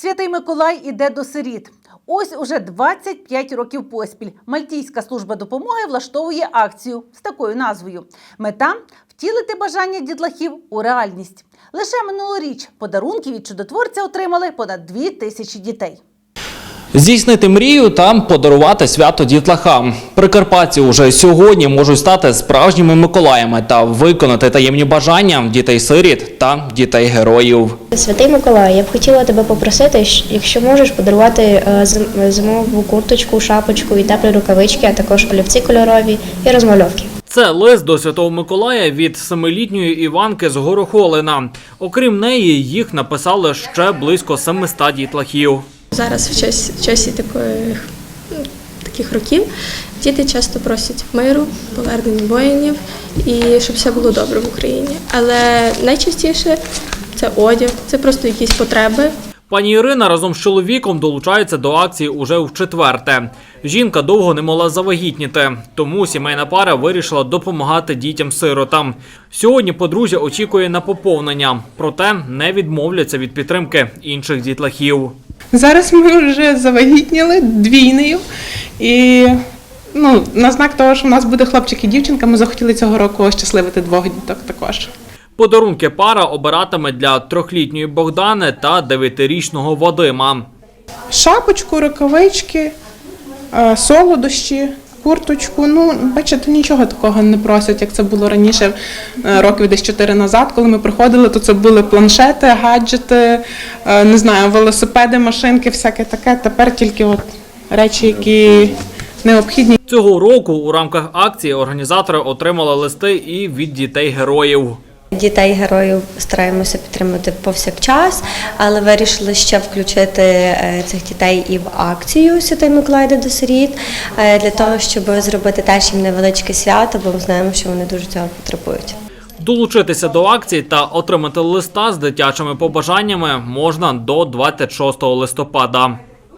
Святий Миколай іде до сиріт. Ось уже 25 років поспіль. Мальтійська служба допомоги влаштовує акцію з такою назвою. Мета втілити бажання дітлахів у реальність. Лише минулоріч подарунки від чудотворця отримали понад 2 тисячі дітей. Здійснити мрію та подарувати свято дітлахам. Прикарпатці уже сьогодні можуть стати справжніми Миколаями та виконати таємні бажання дітей-сиріт та дітей-героїв. Святий Миколай, я б хотіла тебе попросити, якщо можеш подарувати е, зимову курточку, шапочку і теплі рукавички, а також олівці кольорові і розмальовки. Це лист до Святого Миколая від семилітньої Іванки з Горохолина. Окрім неї, їх написали ще близько 700 дітлахів. Зараз в часі, в часі ну, таких років діти часто просять миру, повернення воїнів і щоб все було добре в Україні. Але найчастіше це одяг, це просто якісь потреби. Пані Ірина разом з чоловіком долучається до акції уже в четверте. Жінка довго не могла завагітніти, тому сімейна пара вирішила допомагати дітям-сиротам. Сьогодні подружжя очікує на поповнення, проте не відмовляться від підтримки інших дітлахів. Зараз ми вже завагітніли двійнею. І ну, на знак того, що в нас буде хлопчик і дівчинка, ми захотіли цього року щасливити двох діток також. Подарунки пара обиратиме для трьохлітньої Богдани та дев'ятирічного Вадима. Шапочку, рукавички, е, солодощі, курточку. Ну, бачите, нічого такого не просять, як це було раніше, е, років десь 4 назад. Коли ми приходили, то це були планшети, гаджети, е, не знаю, велосипеди, машинки, всяке таке. Тепер тільки от речі, які необхідні. Цього року у рамках акції організатори отримали листи і від дітей-героїв. Дітей героїв стараємося підтримувати повсякчас, але вирішили ще включити е, цих дітей і в акцію Святий Миколай до сиріт е, для того, щоб зробити теж їм невеличке свято, бо ми знаємо, що вони дуже цього потребують. Долучитися до акції та отримати листа з дитячими побажаннями можна до 26 листопада.